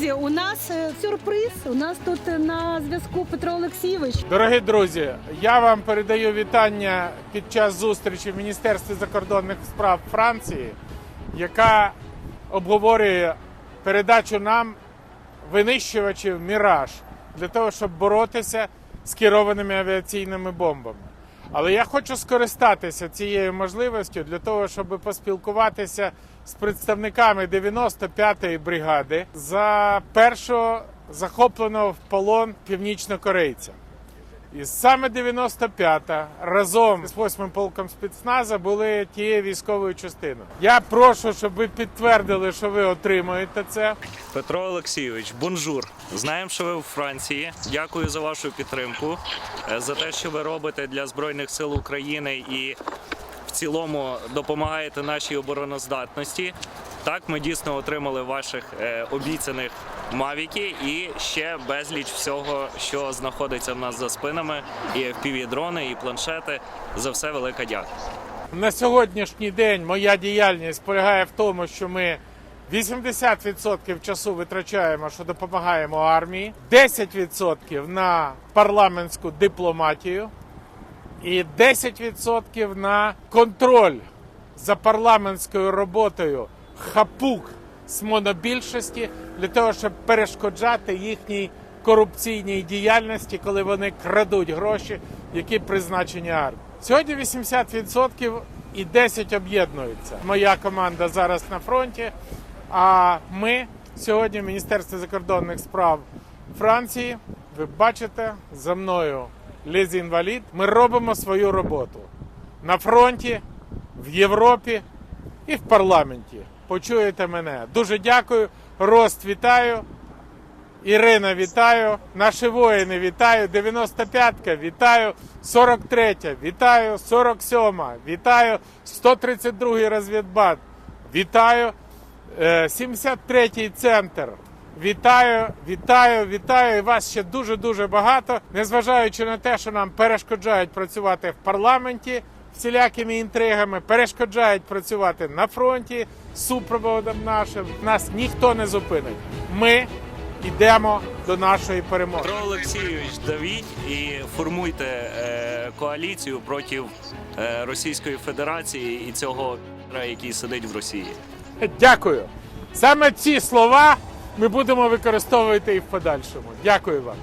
Друзі, у нас е, сюрприз. У нас тут е, на зв'язку Петро Олексійович. Дорогі друзі, я вам передаю вітання під час зустрічі в Міністерстві закордонних справ Франції, яка обговорює передачу нам винищувачів Міраж для того, щоб боротися з керованими авіаційними бомбами. Але я хочу скористатися цією можливістю для того, щоб поспілкуватися з представниками 95-ї бригади за першого захопленого в полон північнокорейця. І саме 95-та разом з 8-м полком спецназа були тією військовою частиною. Я прошу, щоб ви підтвердили, що ви отримуєте це. Петро Олексійович, бонжур. Знаємо, що ви у Франції. Дякую за вашу підтримку, е, за те, що ви робите для Збройних сил України і в цілому допомагаєте нашій обороноздатності. Так, ми дійсно отримали ваших е, обіцяних мавіки і ще безліч всього, що знаходиться в нас за спинами. І FPV-дрони, і планшети. За все велика дяка. На сьогоднішній день моя діяльність полягає в тому, що ми 80% часу витрачаємо, що допомагаємо армії, 10% на парламентську дипломатію і 10% на контроль за парламентською роботою хапук з монобільшості для того, щоб перешкоджати їхній корупційній діяльності, коли вони крадуть гроші, які призначені армії. Сьогодні 80% і 10 об'єднуються. Моя команда зараз на фронті. А ми сьогодні в Міністерстві закордонних справ Франції. Ви бачите за мною лізі інвалід. Ми робимо свою роботу на фронті, в Європі і в парламенті. Почуєте мене. Дуже дякую. Рост вітаю. Ірина, вітаю. Наші воїни вітаю. 95-ка, вітаю. 43-я, вітаю. 47-ма, вітаю. 132-й розвідбат, вітаю. Е, 73-й центр. Вітаю, вітаю, вітаю. І вас ще дуже дуже багато. Незважаючи на те, що нам перешкоджають працювати в парламенті всілякими інтригами, перешкоджають працювати на фронті супроводом нашим. Нас ніхто не зупинить. Ми йдемо до нашої перемоги. Петро Олексійович, давіть і формуйте е, коаліцію проти е, Російської Федерації і цього який сидить в Росії. Дякую. Саме ці слова ми будемо використовувати і в подальшому. Дякую вам.